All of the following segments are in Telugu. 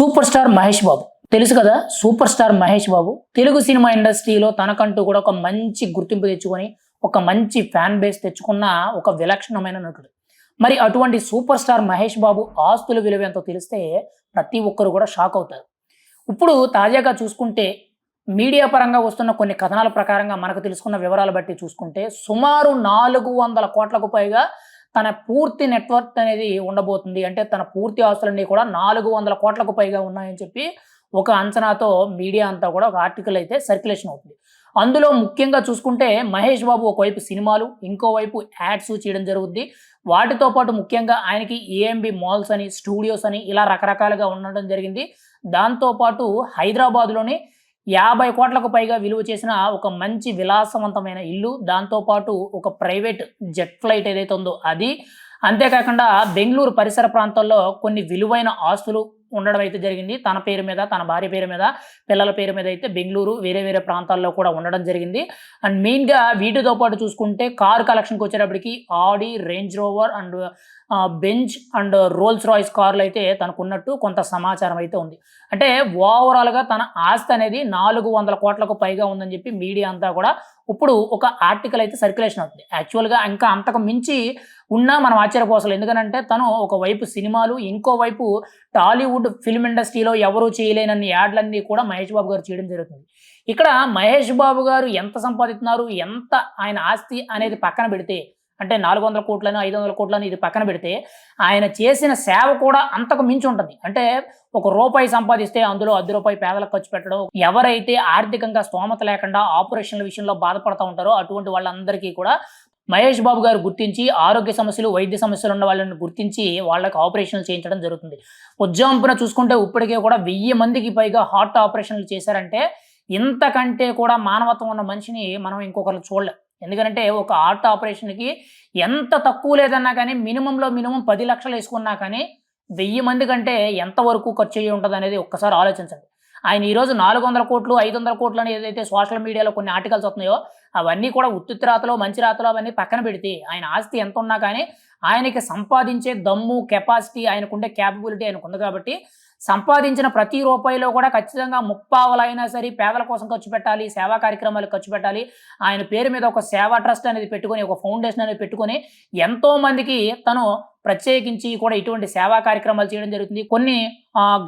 Super star Mahesh Babu. తెలుసు కదా? Super star Mahesh Babu. Telugu cinema ఇండస్ట్రీలో తనకంటూ కూడా ఒక మంచి గుర్తింపు తెచ్చుకొని ఒక మంచి ఫ్యాన్ బేస్ తెచ్చుకున్న ఒక విలక్షణమైన నటుడు. మరి అటువంటి సూపర్ స్టార్ మహేష్ బాబు ఆస్తుల విలువ ఎంతో తెలిస్తే ప్రతి ఒక్కరు కూడా షాక్ అవుతారు. ఇప్పుడు తాజాగా చూసుకుంటే మీడియా పరంగా వస్తున్న కొన్ని కథనాల ప్రకారంగా మనకు తెలుసుకున్న వివరాలు బట్టి చూసుకుంటే సుమారు నాలుగు వందల కోట్లకు పైగా తన పూర్తి నెట్వర్క్ అనేది ఉండబోతుంది. అంటే తన పూర్తి ఆస్తులన్నీ కూడా నాలుగు వందల కోట్లకు పైగా ఉన్నాయని చెప్పి ఒక అంచనాతో మీడియా అంతా కూడా ఒక ఆర్టికల్ అయితే సర్క్యులేషన్ అవుతుంది. అందులో ముఖ్యంగా చూసుకుంటే మహేష్ బాబు ఒకవైపు సినిమాలు ఇంకోవైపు యాడ్స్ చేయడం జరుగుద్ది. వాటితో పాటు ముఖ్యంగా ఆయనకి ఏఎంబి మాల్స్ అని స్టూడియోస్ అని ఇలా రకరకాలుగా ఉండడం జరిగింది. దాంతోపాటు హైదరాబాద్లోని యాభై కోట్లకు పైగా విలువ చేసిన ఒక మంచి విలాసవంతమైన ఇల్లు దాంతోపాటు ఒక ప్రైవేట్ జెట్ ఫ్లైట్ ఏదైతే ఉందో అది. అంతేకాకుండా బెంగళూరు పరిసర ప్రాంతాల్లో కొన్ని విలువైన ఆస్తులు ఉండడం అయితే జరిగింది. తన పేరు మీద తన భార్య పేరు మీద పిల్లల పేరు మీద అయితే బెంగళూరు వేరే వేరే ప్రాంతాల్లో కూడా ఉండడం జరిగింది. అండ్ మెయిన్గా వీటితో పాటు చూసుకుంటే కార్ కలెక్షన్కి వచ్చేటప్పటికి Audi Range Rover and Benz and Rolls Royce కార్లు అయితే తనకున్నట్టు కొంత సమాచారం అయితే ఉంది. అంటే ఓవరాల్గా తన ఆస్తి అనేది నాలుగు వందల కోట్లకు పైగా ఉందని చెప్పి మీడియా అంతా కూడా ఇప్పుడు ఒక ఆర్టికల్ అయితే సర్క్యులేషన్ అవుతుంది. యాక్చువల్గా ఇంకా అంతకు మించి ఉన్నా మనం ఆశ్చర్యపోసలు ఎందుకనంటే తను ఒకవైపు సినిమాలు ఇంకోవైపు టాలీవుడ్ ఫిల్మ్ ఇండస్ట్రీలో ఎవరు చేయలేనన్ని యాడ్లన్నీ కూడా మహేష్ బాబు గారు చేయడం జరుగుతుంది. ఇక్కడ మహేష్ బాబు గారు ఎంత సంపాదిస్తున్నారు ఎంత ఆయన ఆస్తి అనేది పక్కన పెడితే అంటే నాలుగు వందల కోట్లను ఐదు వందల కోట్లను ఇది పక్కన పెడితే ఆయన చేసిన సేవ కూడా అంతకు మించి ఉంటుంది. అంటే ఒక రూపాయి సంపాదిస్తే అందులో అర్ధ రూపాయి పేదలకు ఖర్చు పెట్టడం ఎవరైతే ఆర్థికంగా స్తోమత లేకుండా ఆపరేషన్ల విషయంలో బాధపడుతూ ఉంటారో అటువంటి వాళ్ళందరికీ కూడా మహేష్ బాబు గారు గుర్తించి ఆరోగ్య సమస్యలు వైద్య సమస్యలు ఉన్న వాళ్ళని గుర్తించి వాళ్ళకి ఆపరేషన్లు చేయించడం జరుగుతుంది. ఉజ్జాంపున చూసుకుంటే ఇప్పటికే కూడా వెయ్యి మందికి పైగా హార్ట్ ఆపరేషన్లు చేశారంటే ఇంతకంటే కూడా మానవత్వం ఉన్న మనిషిని మనం ఇంకొకరు చూడలేం. ఎందుకంటే ఒక ఆర్ట్ ఆపరేషన్కి ఎంత తక్కువ లేదన్నా కానీ మినిమంలో మినిమం పది లక్షలు వేసుకున్నా కానీ వెయ్యి మంది కంటే ఎంతవరకు ఖర్చు అయ్యి ఉంటుంది అనేది ఒక్కసారి ఆలోచించండి. ఆయన ఈరోజు నాలుగు వందల కోట్లు ఐదు వందల కోట్లు అని ఏదైతే సోషల్ మీడియాలో కొన్ని ఆర్టికల్స్ వస్తున్నాయో అవన్నీ కూడా ఉత్తుత్తి రాతలో మంచి రాతలో అవన్నీ పక్కన పెడితే ఆయన ఆస్తి ఎంత ఉన్నా కానీ ఆయనకి సంపాదించే దమ్ము కెపాసిటీ ఆయనకుండే క్యాపబిలిటీ ఆయనకు ఉంది కాబట్టి సంపాదించిన ప్రతి రూపాయిలో కూడా ఖచ్చితంగా ముప్పావలైనా సరే పేదల కోసం ఖర్చు పెట్టాలి సేవా కార్యక్రమాలు ఖర్చు పెట్టాలి. ఆయన పేరు మీద ఒక సేవా ట్రస్ట్ అనేది పెట్టుకొని ఒక ఫౌండేషన్ అనేది పెట్టుకొని ఎంతో మందికి తను ప్రత్యేకించి కూడా ఇటువంటి సేవా కార్యక్రమాలు చేయడం జరుగుతుంది. కొన్ని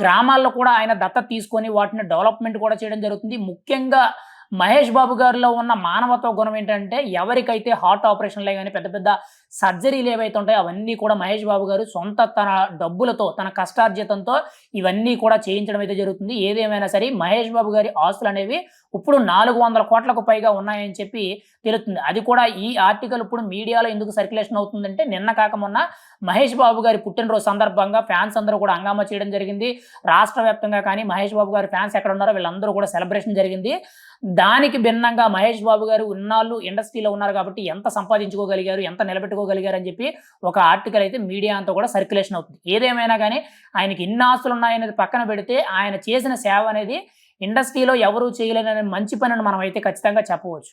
గ్రామాల్లో కూడా ఆయన దత్త తీసుకొని వాటిని డెవలప్మెంట్ కూడా చేయడం జరుగుతుంది. ముఖ్యంగా మహేష్ బాబు గారిలో ఉన్న మానవత్వ గుణం ఏంటంటే ఎవరికైతే హార్ట్ ఆపరేషన్లే కానీ పెద్ద పెద్ద సర్జరీలు ఏవైతే ఉంటాయో అవన్నీ కూడా మహేష్ బాబు గారు సొంత తన డబ్బులతో తన కష్టార్జితంతో ఇవన్నీ కూడా చేయించడం అయితే జరుగుతుంది. ఏదేమైనా సరే మహేష్ బాబు గారి ఆస్తులు అనేవి ఇప్పుడు నాలుగు వందల కోట్లకు పైగా ఉన్నాయని చెప్పి తెలుస్తుంది. అది కూడా ఈ ఆర్టికల్ ఇప్పుడు మీడియాలో ఎందుకు సర్క్యులేషన్ అవుతుందంటే నిన్న కాక మొన్న మహేష్ బాబు గారి పుట్టినరోజు సందర్భంగా ఫ్యాన్స్ అందరూ కూడా హంగామా చేయడం జరిగింది. రాష్ట్ర వ్యాప్తంగా కానీ మహేష్ బాబు గారి ఫ్యాన్స్ ఎక్కడ ఉన్నారో వీళ్ళందరూ కూడా సెలబ్రేషన్ జరిగింది. దానికి భిన్నంగా మహేష్ బాబు గారు ఉన్నాళ్ళు ఇండస్ట్రీలో ఉన్నారు కాబట్టి ఎంత సంపాదించుకోగలిగారు ఎంత నిలబెట్టుకో అని చెప్పి ఒక ఆర్టికల్ అయితే మీడియా అంతా కూడా సర్క్యులేషన్ అవుతుంది. ఏదేమైనా కానీ ఆయనకి ఇన్ని ఆస్తులు ఉన్నాయనేది పక్కన పెడితే ఆయన చేసిన సేవ అనేది ఇండస్ట్రీలో ఎవరు చేయలేననే మంచి పనిని మనం అయితే ఖచ్చితంగా చెప్పవచ్చు.